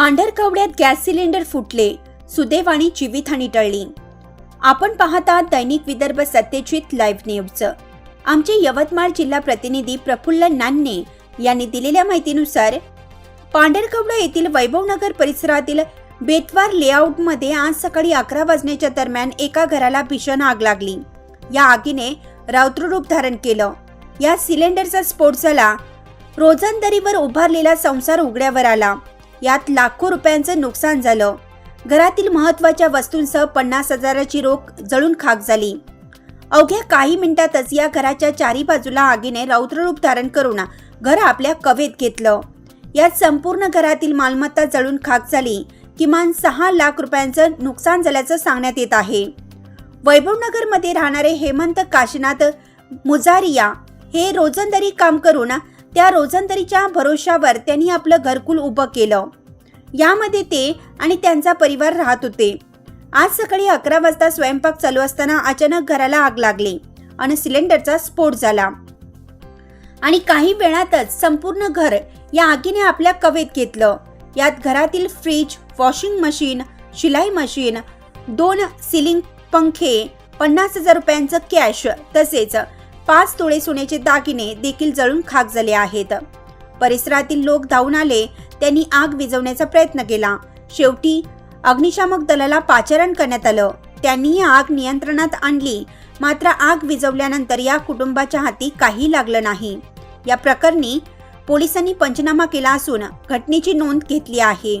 पांढरकवड्यात gas cylinder फुटले. सुदैवाने जीवितहानी टळली. आपण पाहता दैनिक विदर्भ सत्यजित लाईव्ह न्यूज. आमचे यवतमाळ जिल्हा प्रतिनिधी प्रफुल्ल नान्ने यांनी दिलेल्या माहितीनुसार पांढरकवडा येथील वैभवनगर परिसरातील बेतवार लेआउटमध्ये आज सकाळी अकरा वाजण्याच्या दरम्यान एका घराला भीषण आग लागली. या आगीने रौद्ररूप धारण केलं. या सिलेंडरचा स्फोट झाला. रोजंदरीवर उभारलेला संसार उघड्यावर आला. यात लाखो रुपयांचं नुकसान झालं. घरातील महत्त्वाच्या वस्तूंसह पन्नास हजाराची रोख जळून खाक झाली. अवघ्या काही मिनिटातच या घराच्या चारी बाजूला आगीने रौद्ररूप धारण करून घर आपल्या कवेत घेतलं. यात संपूर्ण घरातील मालमत्ता जळून खाक झाली. किमान सहा लाख रुपयांचं नुकसान झाल्याचं सांगण्यात येत आहे. वैभवनगरमध्ये राहणारे हेमंत काशीनाथ मुजारिया हे रोजंदारी काम करून त्या रोजंदारीच्या भरोशावर त्यांनी आपलं घरकुल उभं केलं. यामध्ये ते आणि त्यांचा परिवार राहत होते. आज सकाळी अकरा वाजता स्वयंपाक चालू असताना अचानक घराला आग लागली आणि सिलेंडरचा स्फोट झाला. आणि काही वेळातच संपूर्ण घर या आगीने आपल्या कवेत घेतलं. यात घरातील फ्रीज वॉशिंग मशीन शिलाई मशीन दोन सिलिंग पंखे पन्नास हजार रुपयांचं कॅश तसेच पाच तोळे सोन्याचे दागिने देखील जळून खाक झाले आहेत. परिसरातील लोक धावून आले त्यांनी आग विझवण्याचा प्रयत्न केला. शेवटी अग्निशामक दलाला पाचारण करण्यात आलं. त्यांनी आग नियंत्रणात आणली. मात्र आग विझवल्यानंतर या कुटुंबाच्या हाती काही लागलं नाही. या प्रकरणी पोलिसांनी पंचनामा केला असून घटनेची नोंद घेतली आहे.